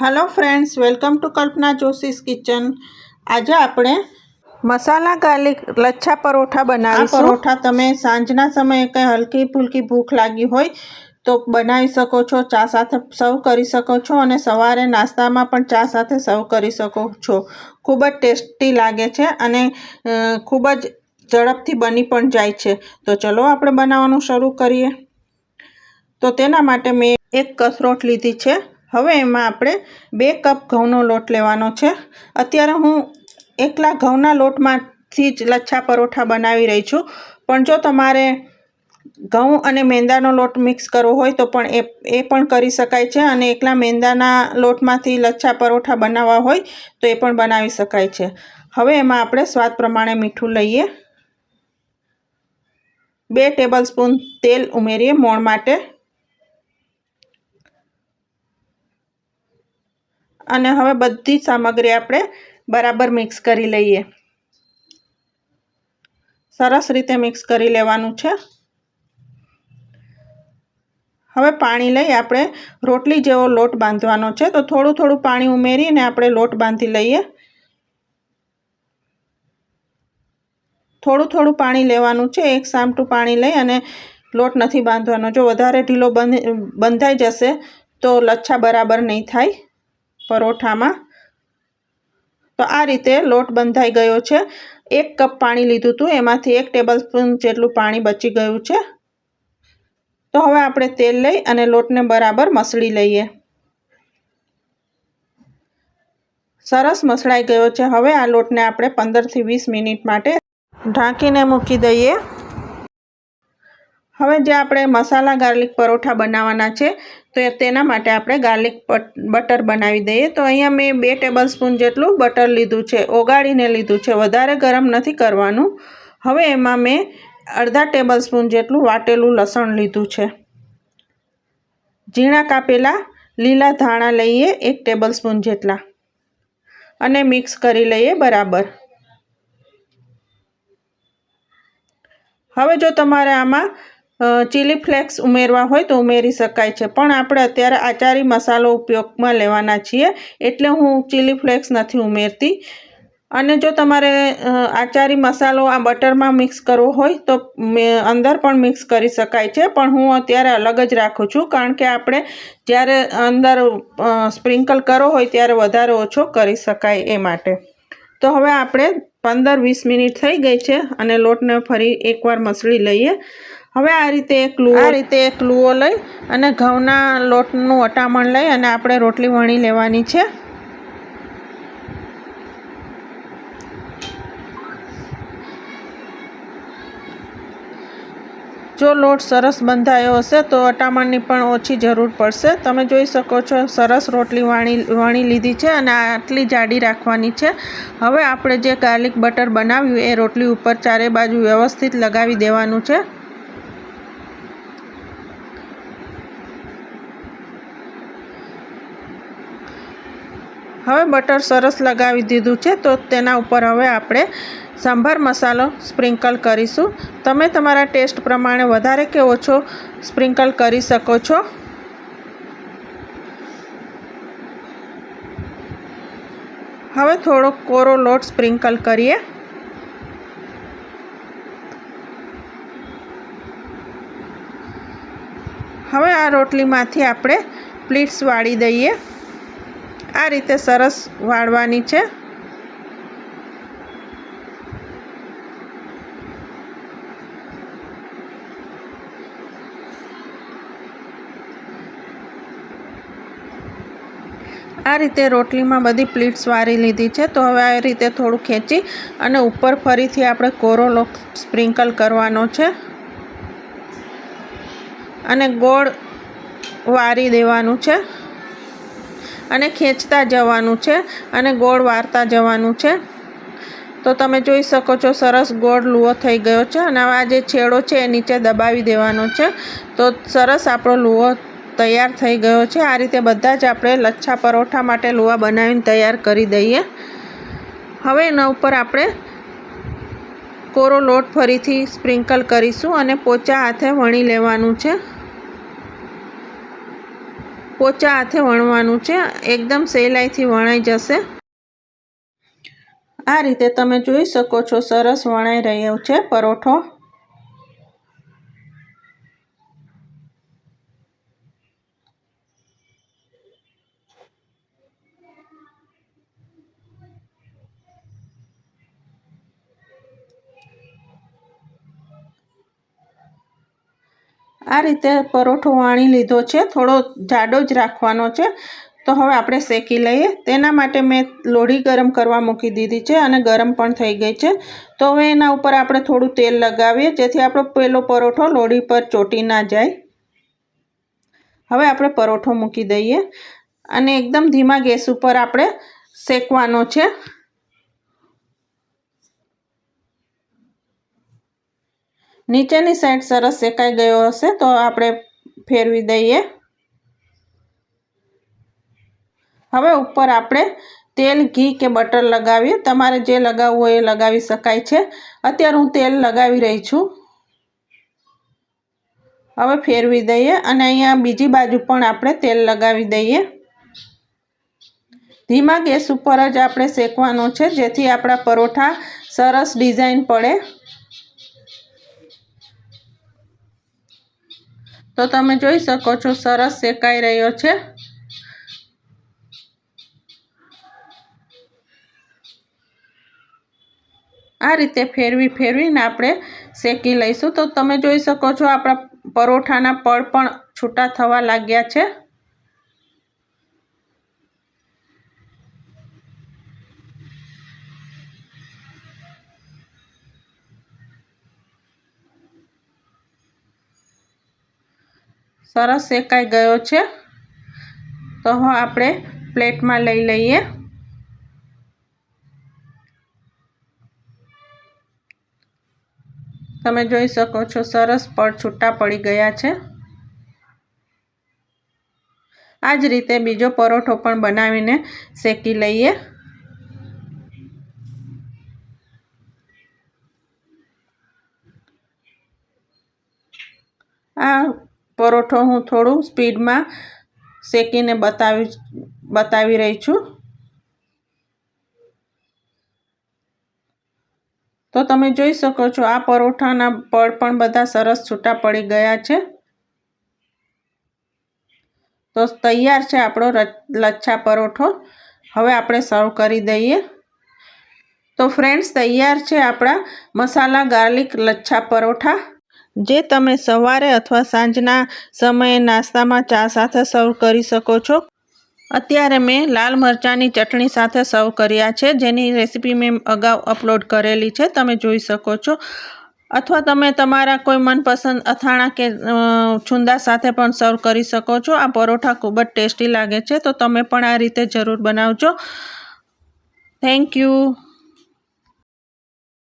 Hello friends welcome to Kalpana Joshi's kitchen આજે આપણે મસાલા garlic lachha paratha બનાવીશું. પરોઠા તમે સાંજના સમયે કંઈ હલકી ફૂલકી ભૂખ લાગી હોય તો બનાવી શકો છો ચા સાથે સર્વ કરી શકો છો અને સવારે નાસ્તામાં પણ ચા સાથે સર્વ કરી શકો છો. ખૂબ જ ટેસ્ટી લાગે છે અને ખૂબ જ ઝડપથી બની પણ જાય છે. તો ચલો આપણે બનાવવાનું શરૂ કરીએ. તો તેના માટે મેં એક કસરોટ લીધી છે. હવે એમાં આપણે બે કપ ઘઉંનો લોટ લેવાનો છે. અત્યારે હું એકલા ઘઉંના લોટમાંથી જ લચ્છા પરોઠા બનાવી રહી છું. પણ જો તમારે ઘઉં અને મેંદાનો લોટ મિક્સ કરવો હોય તો પણ એ એ પણ કરી શકાય છે અને એકલા મેંદાના લોટમાંથી લચ્છા પરોઠા બનાવવા હોય તો એ પણ બનાવી શકાય છે. હવે એમાં આપણે સ્વાદ પ્રમાણે મીઠું લઈએ. બે ટેબલ સ્પૂન તેલ ઉમેરીએ મોણ માટે. અને હવે બધી સામગ્રી આપણે બરાબર મિક્સ કરી લઈએ. સરસ રીતે મિક્સ કરી લેવાનું છે. હવે પાણી લઈ આપણે રોટલી જેવો લોટ બાંધવાનો છે. તો થોડું થોડું પાણી ઉમેરીને આપણે લોટ બાંધી લઈએ. થોડું થોડું પાણી લેવાનું છે. એક સામટું પાણી લઈ અને લોટ નથી બાંધવાનો. જો વધારે ઢીલો બંધ, બંધાઈ જશે તો લચ્છા બરાબર નહીં થાય. પરોઠામાં. તો આ રીતે લોટ બંધાઈ ગયો છે. એક કપ પાણી લીધું હતું. એમાંથી એક ટેબલ સ્પૂન જેટલું પાણી બચી ગયું છે. તો હવે આપણે તેલ લઈ અને લોટને બરાબર મસળી લઈએ. સરસ મસળાઈ ગયો છે. હવે આ લોટને આપણે પંદરથી વીસ મિનિટ માટે ઢાંકીને મૂકી દઈએ. હવે જે આપણે મસાલા ગાર્લિક પરોઠા બનાવવાના છે, તો તેના માટે આપણે ગાર્લિક બટર બનાવી દઈએ. તો અહીંયા મેં બે ટેબલ સ્પૂન જેટલું બટર લીધું છે, ઓગાળીને લીધું છે, વધારે ગરમ નથી કરવાનું. હવે એમાં મેં અડધા ટેબલ સ્પૂન જેટલું વાટેલું લસણ લીધું છે. ઝીણા કાપેલા લીલા ધાણા લઈએ એક ટેબલ સ્પૂન જેટલા. અને મિક્સ કરી લઈએ બરાબર. હવે જો તમારે આમાં ચીલી ફ્લેક્સ ઉમેરવા હોય તો ઉમેરી શકાય છે. પણ આપણે અત્યારે આચારી મસાલો ઉપયોગમાં લેવાના છીએ, એટલે હું ચીલી ફ્લેક્સ નથી ઉમેરતી. અને જો તમારે આચારી મસાલો આ બટરમાં મિક્સ કરવો હોય તો અંદર પણ મિક્સ કરી શકાય છે. પણ હું અત્યારે અલગ જ રાખું છું, કારણ કે આપણે જ્યારે અંદર સ્પ્રિંકલ કરવો હોય ત્યારે વધારે ઓછો કરી શકાય એ માટે. તો હવે આપણે પંદર વીસ મિનિટ થઈ ગઈ છે અને લોટને ફરી એકવાર મસળી લઈએ. હવે આ રીતે એક લુઓ આ રીતે એક લુઓ લઈ અને ઘઉંના લોટનું અટામણ લઈ અને આપણે રોટલી વણી લેવાની છે. જો લોટ સરસ બંધાયો હશે તો અટામણની પણ ઓછી જરૂર પડશે. તમે જોઈ શકો છો, સરસ રોટલી વાણી વણી લીધી છે અને આટલી જાડી રાખવાની છે. હવે આપણે જે ગાર્લિક બટર બનાવ્યું એ રોટલી ઉપર ચારે બાજુ વ્યવસ્થિત લગાવી દેવાનું છે. હવે બટર સરસ લગાવી દીધું છે, તો તેના ઉપર હવે આપણે સાંભાર મસાલો સ્પ્રિંકલ કરીશું. તમે તમારા ટેસ્ટ પ્રમાણે વધારે કે ઓછો સ્પ્રિંકલ કરી શકો છો? હવે થોડો કોરો લોટ સ્પ્રિંકલ કરીએ. હવે આ રોટલીમાંથી આપણે પ્લીટ્સ વાળી દઈએ. આ રીતે સરસ વાળવાની છે. આ રીતે રોટલીમાં બધી પ્લીટ્સ વારી લીધી છે. તો હવે આ રીતે થોડું ખેંચી અને ઉપર ફરીથી આપણે કોરોલો સ્પ્રિંકલ કરવાનો છે. અને ગોળ વારી દેવાનું છે. અને ખેંચતા જવાનું છે અને ગોળ વારતા જવાનું છે. તો તમે જોઈ શકો છો, સરસ ગોળ લુઓ થઈ ગયો છે અને આ જે છેડો છે એ નીચે દબાવી દેવાનો છે. તો સરસ આપણો લુઓ તૈયાર થઈ ગયો છે. આ રીતે બધા જ આપણે લચ્છા પરોઠા માટે લુવા બનાવીને તૈયાર કરી દઈએ. હવે એના ઉપર આપણે કોરો લોટ ફરીથી સ્પ્રિંકલ કરીશું અને પોચા હાથે વણી લેવાનું છે. પોચા હાથે વણવાનું છે. એકદમ સહેલાઈથી વણાઈ જશે. આ રીતે તમે જોઈ શકો છો, સરસ વણાઈ રહ્યો છે પરોઠો. આ રીતે પરોઠો વાણી લીધો છે, થોડો જાડો જ રાખવાનો છે. તો હવે આપણે શેકી લઈએ. તેના માટે મેં લોઢી ગરમ કરવા મૂકી દીધી છે અને ગરમ પણ થઈ ગઈ છે. તો હવે એના ઉપર આપણે થોડું તેલ લગાવીએ, જેથી આપણો પેલો પરોઠો લોઢી પર ચોટી ના જાય. હવે આપણે પરોઠો મૂકી દઈએ અને એકદમ ધીમા ગેસ ઉપર આપણે શેકવાનો છે. નીચેની સાઈડ સરસ શેકાઈ ગયો હશે, તો આપણે ફેરવી દઈએ. હવે ઉપર આપણે તેલ, ઘી કે બટર લગાવીએ. તમારે જે લગાવવું હોય એ લગાવી શકાય છે. અત્યારે હું તેલ લગાવી રહી છું. હવે ફેરવી દઈએ અને અહીંયા બીજી બાજુ પણ આપણે તેલ લગાવી દઈએ. ધીમા ગેસ ઉપર જ આપણે શેકવાનો છે, જેથી આપણા પરોઠા સરસ ડિઝાઇન પડે. તો તમે જોઈ શકો છો, સરસ શેકાઈ રહ્યો છે. આ રીતે ફેરવી ફેરવીને આપણે શેકી લઈશું. તો તમે જોઈ શકો છો, આપણા પરોઠાના પળ પણ છૂટા થવા લાગ્યા છે. સરસ શેકાઈ ગયો છે. તો હવે આપણે પ્લેટમાં લઈ લઈએ. તમે જોઈ શકો છો સરસ પડ છૂટા પડી ગયા છે. આ જ રીતે બીજો પરોઠો પણ બનાવીને શેકી લઈએ. આ પરોઠો હું થોડું સ્પીડમાં શેકીને બતાવી બતાવી રહી છું. તો તમે જોઈ શકો છો આ પરોઠાના પડ પણ બધા સરસ છૂટા પડી ગયા છે. તો તૈયાર છે આપણો લચ્છા પરોઠો. હવે આપણે સર્વ કરી દઈએ. તો ફ્રેન્ડ્સ, તૈયાર છે આપણા મસાલા ગાર્લિક લચ્છા પરોઠા. જે તમે સવારે અથવા સાંજના સમયે નાસ્તામાં ચા સાથે સર્વ કરી શકો છો. અત્યારે મેં લાલ મરચાંની ચટણી સાથે સર્વ કર્યા છે. જેની રેસીપી મેં અગાઉ અપલોડ કરેલી છે. તમે જોઈ શકો છો. અથવા તમે તમારા કોઈ મનપસંદ અથાણા કે છુંદા સાથે પણ સર્વ કરી શકો છો. આ પરોઠા ખૂબ જ ટેસ્ટી લાગે છે. તો તમે પણ આ રીતે જરૂર બનાવજો. Thank you.